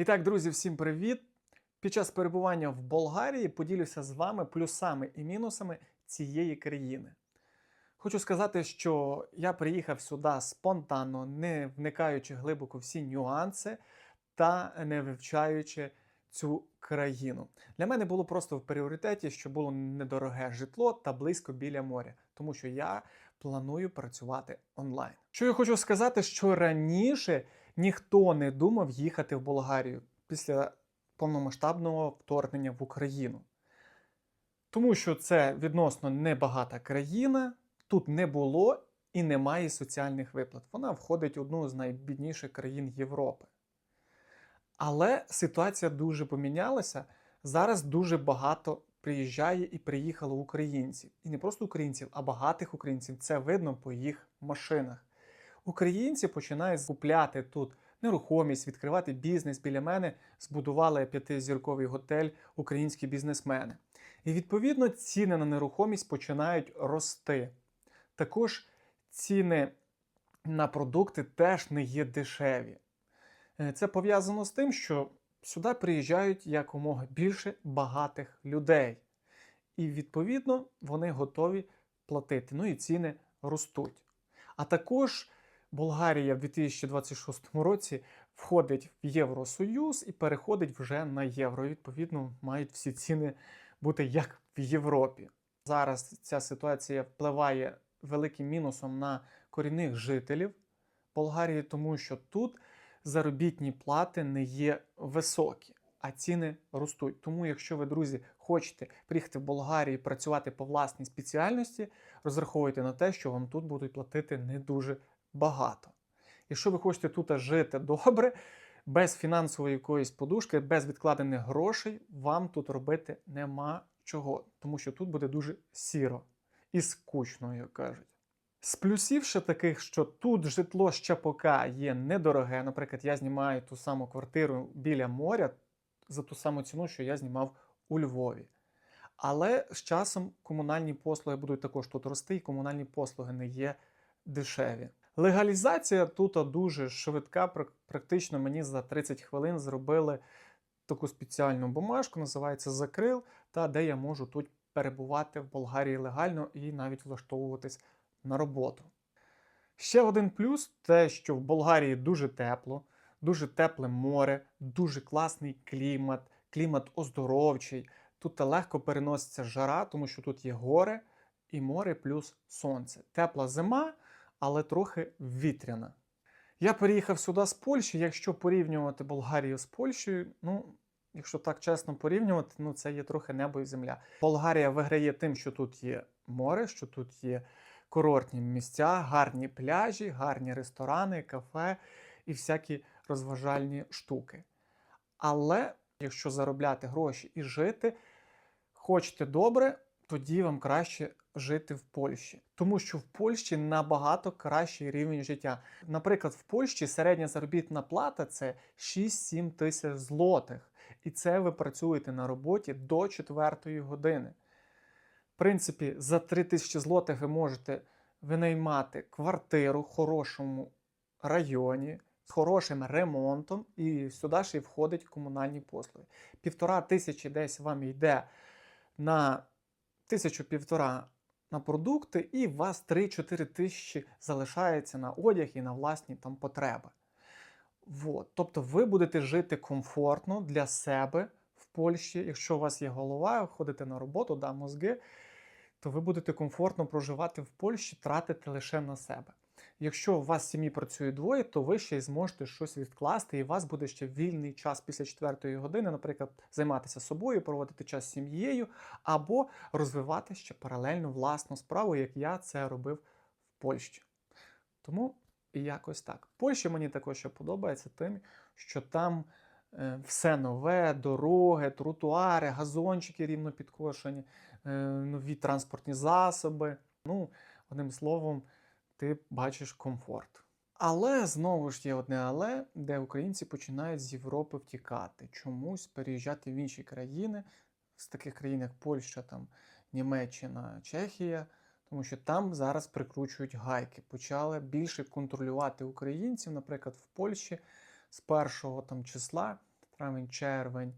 І так, друзі, всім привіт! Під час перебування в Болгарії поділюся з вами плюсами і мінусами цієї країни. Хочу сказати, що я приїхав сюди спонтанно, не вникаючи глибоко всі нюанси та не вивчаючи цю країну. Для мене було просто в пріоритеті, що було недороге житло та близько біля моря, тому що я планую працювати онлайн. Що я хочу сказати, що раніше ніхто не думав їхати в Болгарію після повномасштабного вторгнення в Україну. Тому що це відносно небагата країна, тут не було і немає соціальних виплат. Вона входить в одну з найбідніших країн Європи. Але ситуація дуже помінялася. Зараз дуже багато приїжджає і приїхало українців. І не просто українців, а багатих українців. Це видно по їх машинах. Українці починають купляти тут нерухомість, відкривати бізнес. Біля мене збудували п'ятизірковий готель українські бізнесмени. І відповідно ціни на нерухомість починають рости. Також ціни на продукти теж не є дешеві. Е, Це пов'язано з тим, що сюди приїжджають якомога більше багатих людей. І відповідно вони готові платити. Ну і ціни ростуть. А також Болгарія в 2026 році входить в Євросоюз і переходить вже на євро. Відповідно, мають всі ціни бути як в Європі. Зараз ця ситуація впливає великим мінусом на корінних жителів Болгарії, тому що тут заробітні плати не є високі, а ціни ростуть. Тому, якщо ви, друзі, хочете приїхати в Болгарію і працювати по власній спеціальності, розраховуйте на те, що вам тут будуть платити не дуже багато. Якщо ви хочете тут жити добре, без фінансової якоїсь подушки, без відкладених грошей, вам тут робити нема чого, тому що тут буде дуже сіро і скучно, як кажуть. З плюсів ще таких, що тут житло ще поки є недороге. Наприклад, я знімаю ту саму квартиру біля моря за ту саму ціну, що я знімав у Львові. Але з часом комунальні послуги будуть також тут рости, і комунальні послуги не є дешеві. Легалізація тут дуже швидка. Практично мені за 30 хвилин зробили таку спеціальну бумажку, називається Закрил, та де я можу тут перебувати в Болгарії легально і навіть влаштовуватись на роботу. Ще один плюс те, що в Болгарії дуже тепло, дуже тепле море, дуже класний клімат, клімат оздоровчий. Тут легко переноситься жара, тому що тут є гори і море плюс сонце. Тепла зима, але трохи вітряна. Я переїхав сюди з Польщі. Якщо порівнювати Болгарію з Польщею, ну, якщо так чесно порівнювати, ну це є трохи небо і земля. Болгарія виграє тим, що тут є море, що тут є курортні місця, гарні пляжі, гарні ресторани, кафе і всякі розважальні штуки. Але якщо заробляти гроші і жити, хочете добре, тоді вам краще жити в Польщі. Тому що в Польщі набагато кращий рівень життя. Наприклад, в Польщі середня заробітна плата це 6-7 тисяч злотих. І це ви працюєте на роботі до 4 години. В принципі, за 3 тисячі злотих ви можете винаймати квартиру в хорошому районі з хорошим ремонтом, і сюди ще й входять комунальні послуги. Півтора тисячі десь вам йде на тисячу півтора на продукти, і у вас 3-4 тисячі залишається на одяг і на власні там потреби. От. Тобто ви будете жити комфортно для себе в Польщі. Якщо у вас є голова, ходите на роботу, да, мозги, то ви будете комфортно проживати в Польщі, тратити лише на себе. Якщо у вас в сім'ї працює двоє, то ви ще й зможете щось відкласти, і у вас буде ще вільний час після четвертої години, наприклад, займатися собою, проводити час з сім'єю, або розвивати ще паралельно власну справу, як я це робив в Польщі. Тому якось так. Польща мені також подобається тим, що там е, все нове, дороги, тротуари, газончики рівно підкошені, е, нові транспортні засоби. Ну, одним словом, ти бачиш комфорт. Але знову ж є одне але, де українці починають з Європи втікати, чомусь переїжджати в інші країни, з таких країн, як Польща, там, Німеччина, Чехія, тому що там зараз прикручують гайки. Почали більше контролювати українців, наприклад, в Польщі з першого там числа травень, червень,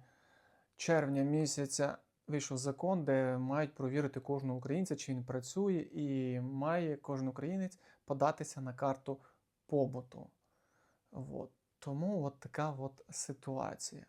червня місяця вийшов закон, де мають провірити кожного українця, чи він працює, і має кожен українець податися на карту побуту. От. Тому от така от ситуація.